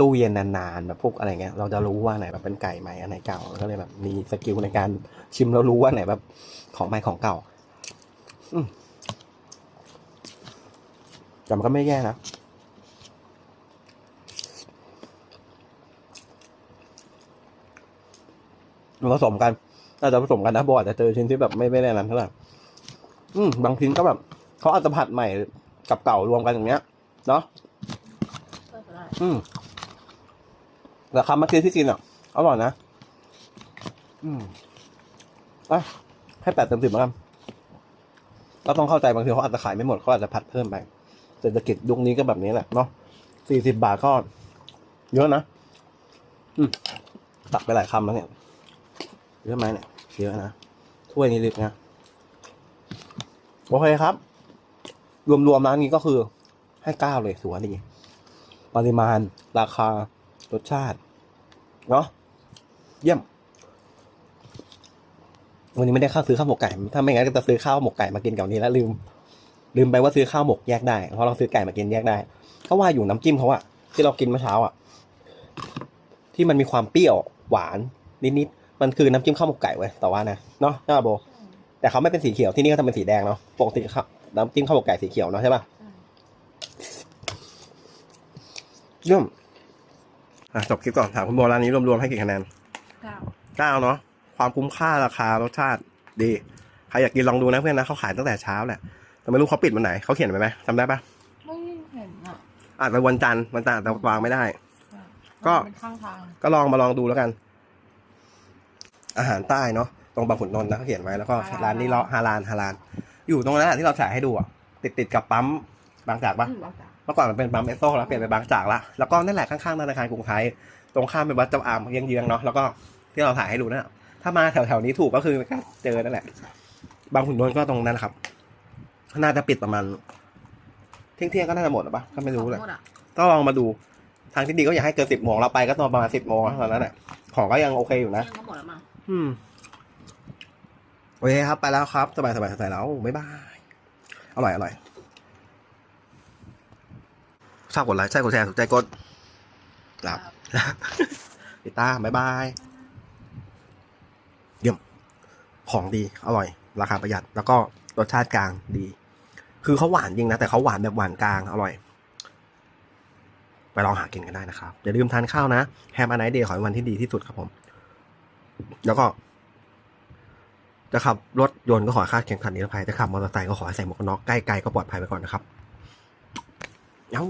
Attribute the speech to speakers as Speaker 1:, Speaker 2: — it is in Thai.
Speaker 1: ตู้เย็นนานๆแบบพวกอะไรเงี้ยเราจะรู้ว่าไหนแบบเป็นไก่ไหมอันไหนเก่าก็เลยแบบมีสกิลในการชิมแล้วรู้ว่าไหนแบบของใหม่ของเก่าอืมแต่มันก็ไม่แย่นะมันผสมกันอาจจะผสมกันนะโบอาจจะเจอชิ้นที่แบบไม่ไม่ได้นั้นเท่าไหร่อืมบางชิ้นก็แบบเขาอาจจะผัดใหม่กับเก่ารวมกันอย่างเงี้ย เนาะ
Speaker 2: ก็ได้
Speaker 1: อืม แต่คำเมื่อกี้ที่กินอะ อร่อยนะ อืมอะให้แปดเต็มสิบแล้วกันเราต้องเข้าใจบางทีเขาอาจจะขายไม่หมดเขาอาจจะผัดเพิ่มไปเศรษฐกิจยุคนี้ก็แบบนี้แหละเนาะสี่สิบบาทก็เยอะนะ อืมตักไปหลายคำแล้วเนี่ยเยอะไหมเนี่ยเยอะนะถ้วยนี้ลึกนะโอเคครับ รวมๆร้านนี้ก็คือให้เก้าเลยถือว่าดีปริมาณราคา รสชาติเนาะเยี่ยม วันนี้ไม่ได้ข้าวซื้อข้าวหมกไก่ ถ้าไม่งั้นก็จะซื้อข้าวหมกไก่มากินกับนี้แล้วลืม ลืมไปว่าซื้อข้าวหมกแยกได้ เพราะเราซื้อไก่มากินแยกได้เขาว่าอยู่น้ำจิ้มเขาอะที่เรากินเมื่อเช้าอะที่มันมีความเปรี้ยวหวานนิดๆมันคือน้ำจิ้มข้าวหมกไก่เว้ยแต่ว่านะเนาะใช่ป่ะโบ แต่เขาไม่เป็นสีเขียวที่นี่เขาทำเป็นสีแดงเนาะปกติข้าวน้ำจิ้มข้าวหมกไก่สีเขียวเนาะใช่ป่ะเยี่ยม อะจบคลิปก่อนถามคุณโบร้านนี้รวมๆให้กี่คะแนน
Speaker 2: เก้า
Speaker 1: เก้าเนาะความคุ้มค่าราคารสชาติดีใครอยากกินลองดูนะเพื่อนนะเขาขายตั้งแต่เช้าแหละแต่ไม่รู้เขาปิดวันไหนเขาเขียนไว้ไหมจำได้ปะ
Speaker 2: ไม่เห็นอะ
Speaker 1: อาจจะวันจันทร์วันจันทร์อาจจะวางไม่ได้ ก็
Speaker 2: เป็นข้างทาง
Speaker 1: ก็ลองมาลองดูแล้วกัน อาหารใต้เนาะตรงบางขุนนนท์นะเขาเขียนไว้แล้วก็ร้านนี้เลาะฮาลานฮาลาน อยู่ตรงนั้นแหละที่เราฉายให้ดูอะติดติดๆกับปั๊ม บางจากปะ
Speaker 2: อืมบอกจ้ะ
Speaker 1: เมื่อก่อนมันเป็นปั๊มเอสโซแล้วเปลี่ยนเป็นบางจากละแล้วก็นั่นแหละข้างๆธนาคารกรุงไทย ตรงข้ามเป็นวัดเจ้าอามเยื้องๆเนาะแล้วก็ที่เราถ่ายให้ดูนั่นนะถ้ามาแถวๆนี้ถูกก็คือก็เจอนั่นแหละ บางขุนนนท์ก็ตรงนั้นนะครับ น่าจะปิดประมาณเที่ยงๆก็น่าจะหมดหรือปะก็ไม่รู้เลย
Speaker 2: ขอโทษอะ
Speaker 1: ต้องลองมาดูทางที่ดีก็อยากให้เกินสิบโมงเราไปก็ตอนประมาณสิบโมงตอนนั้นแหละของก็ยังโอเคอยู่นะ
Speaker 2: เที่ยงก็หมดแล้วมั้ง
Speaker 1: อืมโอเคครับ ไปแล้วครับ สบายสบายสบายแล้ว บ๊ายบาย อร่อย อร่อย ชอบกดไลค์ใช่กดแชร์ถูกใจกดหลับติดตามบ๊ายบายเยี่ยมของดี อร่อย ราคาประหยัด แล้วก็รสชาติกลางดี คือเขาหวานจริงนะ แต่เขาหวานแบบหวานกลาง อร่อย ไปลองหากินกันได้นะครับ อย่าลืมทานข้าวนะแฮมอันไนเดย์ขอให้วันที่ดีที่สุดครับผม แล้วก็ จะขับรถยนต์ก็ขอให้คาดเข็มขัดนิรภัยจะขับมอเตอร์ไซค์ก็ขอให้ใส่หมวกกันน็อกใกล้ไกลก็ปลอดภัยไปก่อนนะครับ เอ้า